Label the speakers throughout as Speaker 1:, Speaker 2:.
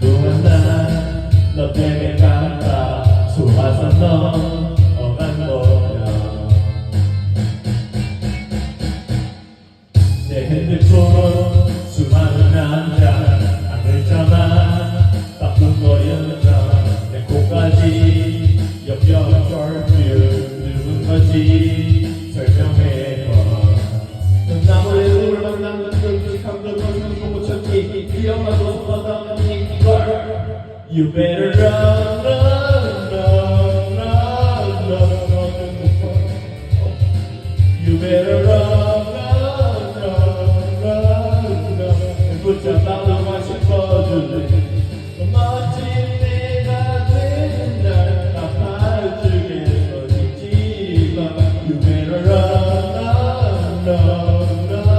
Speaker 1: 그동안 난너 때문에 간다 소화선 넌 내 핸드폰 수많은 한잔안 글자만 따끔거렸다 내 코까지 역겨운 curfew 누군 거지. 설명해봐. 넌 나무를 만난 그 감정을 보고 쳤기 기억나도 받아니 이걸. You better run, run, run, run, run, run. You better run, 붙잡아도 싶어줄래. 멋진 내가 되는 날 갚아주겠어 있지만 You better run, run, run.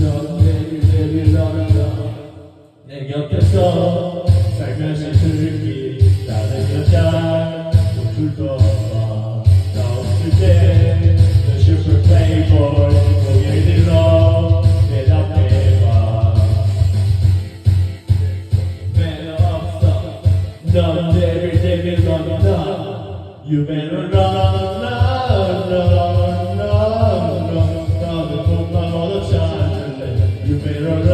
Speaker 1: 넌 내일 내일 너를 내 곁에서 You better run run run run run 너는 돈만 얻어 찾을래 You better run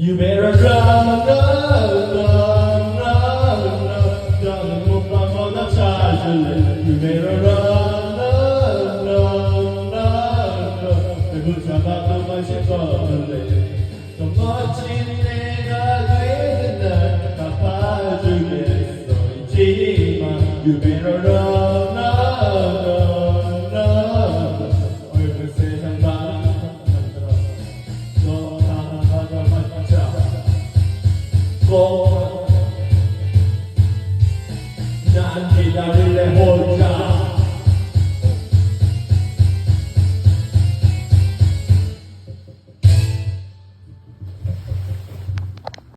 Speaker 1: You better run, run, run, run, run. 너는 못밤보다 찾을래. You better run, run, run, run, run. 내 붙잡아도만 싶어질래. 더 멋진 내 You've been around?